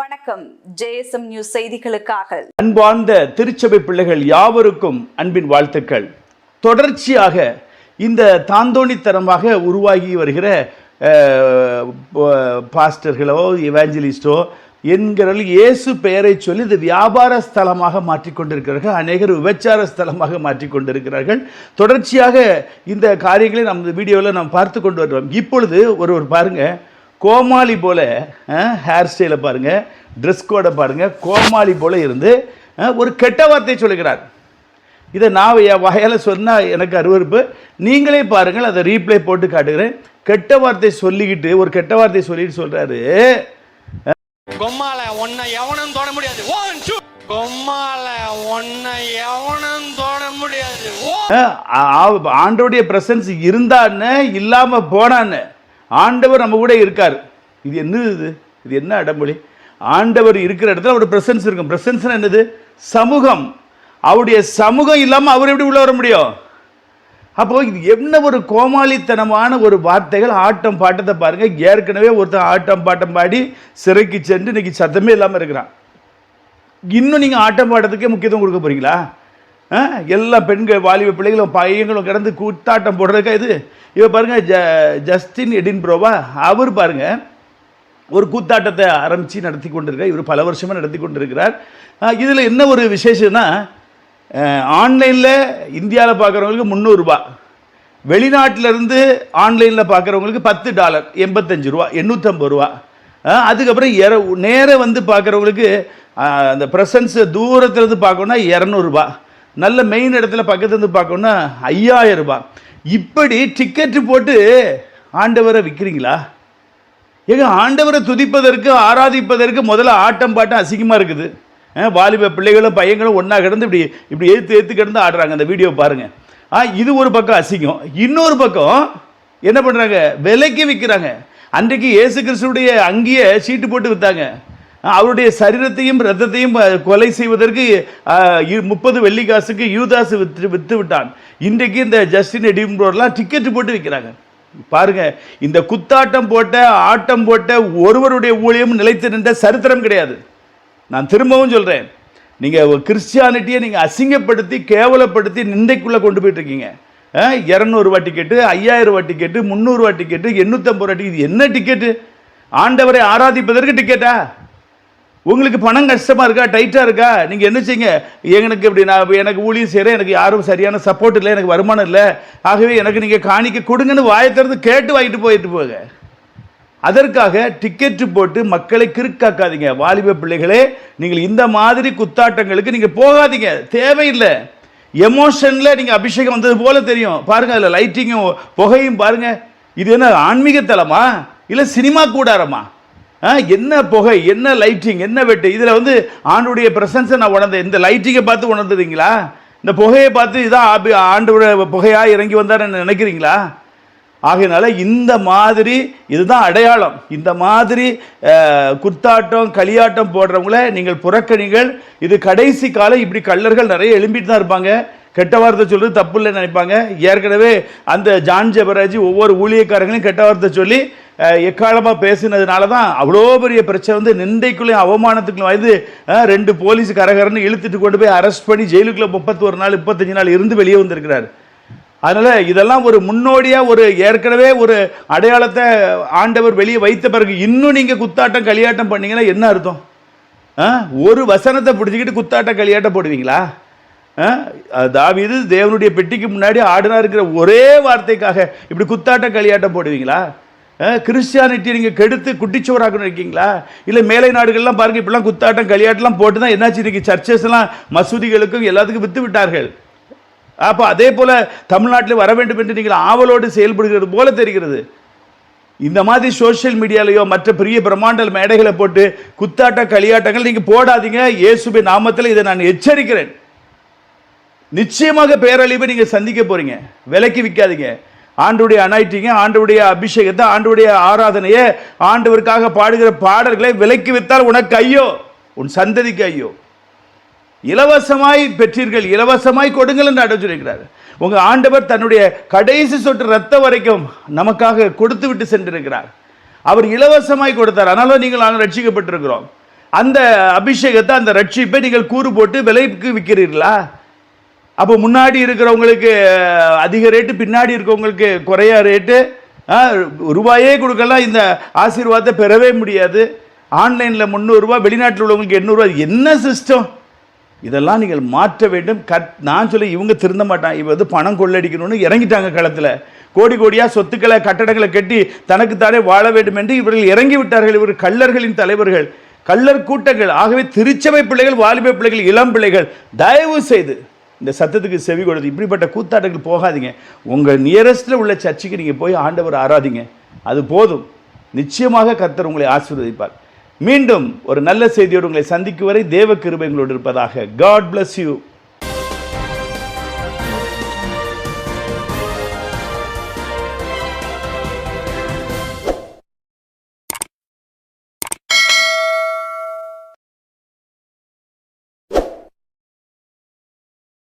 வணக்கம். JSM news செய்திகளுக்காக. அன்பார்ந்த திருச்சபை பிள்ளைகள் யாவருக்கும் அன்பின் வாழ்த்துக்கள். தொடர்ச்சியாக இந்த தாந்தோணித்தனமாக உருவாகி வருகிற பாஸ்டர்களோ இவாஞ்சலிஸ்டோ என்கிறவர்கள் இயேசு பெயரை சொல்லி இது வியாபார ஸ்தலமாக மாற்றிக்கொண்டிருக்கிறார்கள் அநேகர் விபச்சார ஸ்தலமாக மாற்றிக்கொண்டிருக்கிறார்கள் தொடர்ச்சியாக இந்த காரியங்களை நம்ம வீடியோவில் நாம் பார்த்து கொண்டு வருவோம். இப்பொழுது ஒருவர் பாருங்க கோமாளி போல ஹேர் ஸ்டைலை பாருங்க ட்ரெஸ் கோடை பாருங்க கோமாளி போல இருந்து ஒரு கெட்ட வார்த்தை சொல்லுகிறார். இதை நான் என் வகையால் சொன்னால் எனக்கு அருவருப்பு. நீங்களே பாருங்கள் அதை ரீப்ளே போட்டு காட்டுகிறேன். கெட்ட வார்த்தை சொல்லிக்கிட்டு ஒரு கெட்ட வார்த்தை சொல்லிட்டு சொல்கிறாரு கொம்மால உன்னை எவனும் தொட முடியாது. கொம்மால உன்னை எவனும் தொட முடியாது. ஓ ஆண்டவருடைய பிரசன்ஸ் இருந்தான்னு இல்லாமல் போனான்னு. ஆண்டவர் நம்ம கூட இருக்கார். இது என்னது இது? இது என்ன அடமொழி ஆண்டவர் இருக்கிற இடத்துல அவருடைய பிரசன்ஸ் இருக்கும். பிரசன்ஸ் என்னது? சமூகம். அவருடைய சமூகம் இல்லாமல் அவர் எப்படி உள்ள வர முடியும்? அப்போ இது என்ன ஒரு கோமாளித்தனமான ஒரு வார்த்தைகள்? ஆட்டம் பாட்டத்தை பாருங்க. ஏற்கனவே ஒருத்தன் ஆட்டம் பாட்டம் பாடி சிறைக்கு சென்று இன்னைக்கு சத்தமே இல்லாமல் இருக்கிறான். இன்னும் நீங்கள் ஆட்டம் பாட்டத்துக்கே முக்கியத்துவம் கொடுக்க போறீங்களா? எல்லா பெண்கள் வாலிப பிள்ளைகளும் பையங்களும் கிடந்து கூத்தாட்டம் போடுறதுக்கா இது? இவ பாருங்கள் ஜ ஜஸ்டின் எடின்புரோவா அவர் பாருங்க ஒரு கூத்தாட்டத்தை ஆரம்பித்து நடத்தி கொண்டிருக்கார் இவர் பல வருஷமாக நடத்தி கொண்டிருக்கிறார். இதில் என்ன ஒரு விசேஷம்னா ஆன்லைனில் இந்தியாவில் பார்க்குறவங்களுக்கு முந்நூறுரூபா வெளிநாட்டிலேருந்து ஆன்லைனில் பார்க்குறவங்களுக்கு பத்து டாலர் எண்பத்தஞ்சு ரூபா எண்ணூற்றம்பது ரூபா. அதுக்கப்புறம் எர நேராக வந்து பார்க்குறவங்களுக்கு அந்த ப்ரெசன்ஸ் தூரத்துலேருந்து பார்க்கணுன்னா இரநூறுபா. நல்ல மெயின் இடத்துல பக்கத்துலேருந்து பார்க்கணுன்னா ஐயாயிரம் ரூபாய். இப்படி டிக்கெட்டு போட்டு ஆண்டவரை விற்கிறீங்களா ஏங்க ஆண்டவரை துதிப்பதற்கு ஆராதிப்பதற்கு முதல்ல ஆட்டம் பாட்டம் அசிங்கமாக இருக்குது. வாலிப பிள்ளைகளும் பையங்களும் ஒன்றா கிடந்து இப்படி இப்படி எழுத்து எழுத்து கிடந்து ஆடுறாங்க அந்த வீடியோ பாருங்கள் ஆ இது ஒரு பக்கம் அசிங்கம். இன்னொரு பக்கம் என்ன பண்ணுறாங்க விலைக்கு விற்கிறாங்க அன்றைக்கு இயேசு கிறிஸ்துடைய அங்கேயே சீட்டு போட்டு விற்றாங்க அவருடைய சரீரத்தையும் ரத்தத்தையும் கொலை செய்வதற்கு முப்பது வெள்ளி காசுக்கு விற்று வித்து வித்து விட்டான். இன்றைக்கு இந்த ஜஸ்டின் எடிம்போர்லாம் டிக்கெட் போட்டு விற்கிறாங்க பாருங்க இந்த குத்தாட்டம் போட்ட ஆட்டம் போட்ட ஒருவருடைய ஊழியம் நிலைத்து நின்ற சரித்திரம் கிடையாது. நான் திரும்பவும் சொல்கிறேன் நீங்கள் கிறிஸ்டியானிட்டியை நீங்கள் அசிங்கப்படுத்தி கேவலப்படுத்தி நிந்தைக்குள்ளே கொண்டு போயிட்டுருக்கீங்க. இரநூறுவா டிக்கெட்டு ஐயாயிரம் டிக்கெட்டு முந்நூறுரூவா டிக்கெட்டு எண்ணூற்றம்பது ரூபா டிக்கெட் இது என்ன டிக்கெட்டு ஆண்டவரை ஆராதிப்பதற்கு டிக்கெட்டா உங்களுக்கு பணம் கஷ்டமாக இருக்கா? டைட்டாக இருக்கா? நீங்கள் என்ன செய்யுங்க? எனக்கு இப்படி நான் எனக்கு ஊழியம் செய்கிறேன் எனக்கு யாரும் சரியான சப்போர்ட் இல்லை எனக்கு வருமானம் இல்லை. ஆகவே எனக்கு நீங்கள் காணிக்க கொடுங்கன்னு வாயை கேட்டு வாங்கிட்டு போயிட்டு போங்க. அதற்காக டிக்கெட்டு போட்டு மக்களை கிறுக்காக்காதீங்க. வாலிப பிள்ளைகளே நீங்கள் இந்த மாதிரி குத்தாட்டங்களுக்கு நீங்கள் போகாதீங்க. தேவையில்லை. எமோஷனில் நீங்கள் அபிஷேகம் வந்தது போல தெரியும். பாருங்கள் அதில் லைட்டிங்கும் புகையும் பாருங்கள் இது என்ன ஆன்மீக தலமா? இல்லை சினிமா கூடாரமா? என்ன புகை என்ன லைட்டிங் என்ன வெட்டு? இதில் வந்து ஆண்டுடைய பிரசன்ஸை நான் உணர்ந்தேன். இந்த லைட்டிங்கை பார்த்து உணர்ந்துறீங்களா இந்த புகையை பார்த்து இதான் ஆபி ஆண்டு புகையாக இறங்கி வந்தாருன்னு நினைக்கிறீங்களா? ஆகையினால இந்த மாதிரி இதுதான் அடையாளம். இந்த மாதிரி குத்தாட்டம் களியாட்டம் போடுறவங்கள நீங்கள் புறக்கணிகள் இது கடைசி காலம் இப்படி கள்ளர்கள் நிறைய எழும்பிட்டு தான் இருப்பாங்க. கெட்ட வார்த்தை சொல்றது தப்பு இல்லைன்னு நினைப்பாங்க. ஏற்கனவே அந்த ஜான் ஜெபராஜ் ஒவ்வொரு ஊழியக்காரங்களையும் கெட்ட வார்த்தை சொல்லி எக்காலமாக பேசினதுனால தான் அவ்வளோ பெரிய பிரச்சனை வந்து நிந்தைக்குள்ளேயும் அவமானத்துக்குள்ளும் வந்து ரெண்டு போலீஸ் கரகரன்னு இழுத்துட்டு கொண்டு போய் அரெஸ்ட் பண்ணி ஜெயிலுக்குள்ள முப்பத்தொரு நாள் முப்பத்தஞ்சு நாள் இருந்து வெளியே வந்திருக்கிறார். அதனால் இதெல்லாம் ஒரு முன்னோடியாக ஒரு ஏற்கனவே ஒரு அடையாளத்தை ஆண்டவர் வெளியே வைத்த பிறகு இன்னும் நீங்கள் குத்தாட்டம் களியாட்டம் பண்ணீங்கன்னா என்ன அர்த்தம்? ஆ? ஒரு வசனத்தை பிடிச்சிக்கிட்டு குத்தாட்டம் களியாட்டம் போடுவீங்களா? தாவிது தேவனுடைய பெட்டிக்கு முன்னாடி ஆடுனா இருக்கிற ஒரே வார்த்தைக்காக இப்படி குத்தாட்டம் களியாட்டம் போடுவீங்களா? கிறிஸ்டியானிட்டி நீங்கள் கெடுத்து குட்டிச்சோறாக்கணும் இருக்கீங்களா? இல்லை மேலை நாடுகள்லாம் பாருங்க இப்படிலாம் குத்தாட்டம் களியாட்டம்லாம் போட்டு தான் என்னாச்சு இன்றைக்கி சர்ச்சஸ்லாம் மசூதிகளுக்கும் எல்லாத்துக்கும் விற்று விட்டார்கள். அப்போ அதே போல் தமிழ்நாட்டில் வர வேண்டும் என்று நீங்கள் ஆவலோடு செயல்படுகிறது போல தெரிகிறது. இந்த மாதிரி சோஷியல் மீடியாலேயோ மற்ற பெரிய பிரம்மாண்ட மேடைகளை போட்டு குத்தாட்ட களியாட்டங்கள் நீங்கள் போடாதீங்க. இயேசுபி நாமத்தில் இதை நான் எச்சரிக்கிறேன். நிச்சயமாக பேரழிவை நீங்கள் சந்திக்க போகிறீங்க விலைக்கு விற்காதீங்க ஆண்டுடைய அனாய்ட்டிங்க ஆண்டுடைய அபிஷேகத்தை ஆண்டுடைய ஆராதனையை ஆண்டவருக்காக பாடுகிற பாடல்களை விலைக்கு வித்தால் உனக்கு ஐயோ உன் சந்ததிக்கு ஐயோ. இலவசமாய் பெற்றீர்கள் இலவசமாய் கொடுங்கள் என்று அடைஞ்சிருக்கிறார் சொல்லியிருக்கிறார். ஆண்டவர் தன்னுடைய கடைசி சொட்டு ரத்தம் வரைக்கும் நமக்காக கொடுத்து விட்டு சென்றிருக்கிறார். அவர் இலவசமாய் கொடுத்தார். அதனால நீங்கள் நாங்கள் ரட்சிக்கப்பட்டிருக்கிறோம். அந்த அபிஷேகத்தை அந்த ரட்சிப்பை நீங்கள் கூறு போட்டு விலைக்கு விற்கிறீர்களா? அப்போ முன்னாடி இருக்கிறவங்களுக்கு அதிக ரேட்டு பின்னாடி இருக்கிறவங்களுக்கு குறைய ரேட்டு ரூபாயே கொடுக்கலாம் இந்த ஆசீர்வாதத்தை பெறவே முடியாது. ஆன்லைனில் முந்நூறுரூவா வெளிநாட்டில் உள்ளவங்களுக்கு எண்ணூறுரூவா என்ன சிஸ்டம் இதெல்லாம் நீங்கள் மாற்ற வேண்டும். கட் நான் சொல்லி இவங்க திருந்த மாட்டான் இவ வந்து பணம் கொள்ளடிக்கணும்னு இறங்கிட்டாங்க களத்தில். கோடி கோடியாக சொத்துக்களை கட்டடங்களை கட்டி தனக்குத்தானே வாழ வேண்டும் என்று இவர்கள் இறங்கி விட்டார்கள். இவர் கள்ளர்களின் தலைவர்கள். கள்ளர் கூட்டங்கள். ஆகவே திருச்சபை பிள்ளைகள் வாலிப பிள்ளைகள் இளம் பிள்ளைகள் தயவு செய்து இந்த சத்தத்துக்கு செவி கொடுத்து இப்படிப்பட்ட கூத்தாட்டங்கள் போகாதீங்க. உங்கள் நியரஸ்டில் உள்ள சர்ச்சுக்கு நீங்கள் போய் ஆண்டவர் ஆராதிங்க. அது போதும். நிச்சயமாக கர்த்தர் உங்களை ஆசீர்வதிப்பார். மீண்டும் ஒரு நல்ல செய்தியோடு உங்களை சந்திக்கும் வரை தேவ கிருபை உங்களோடு இருப்பதாக காட் பிளஸ் யூ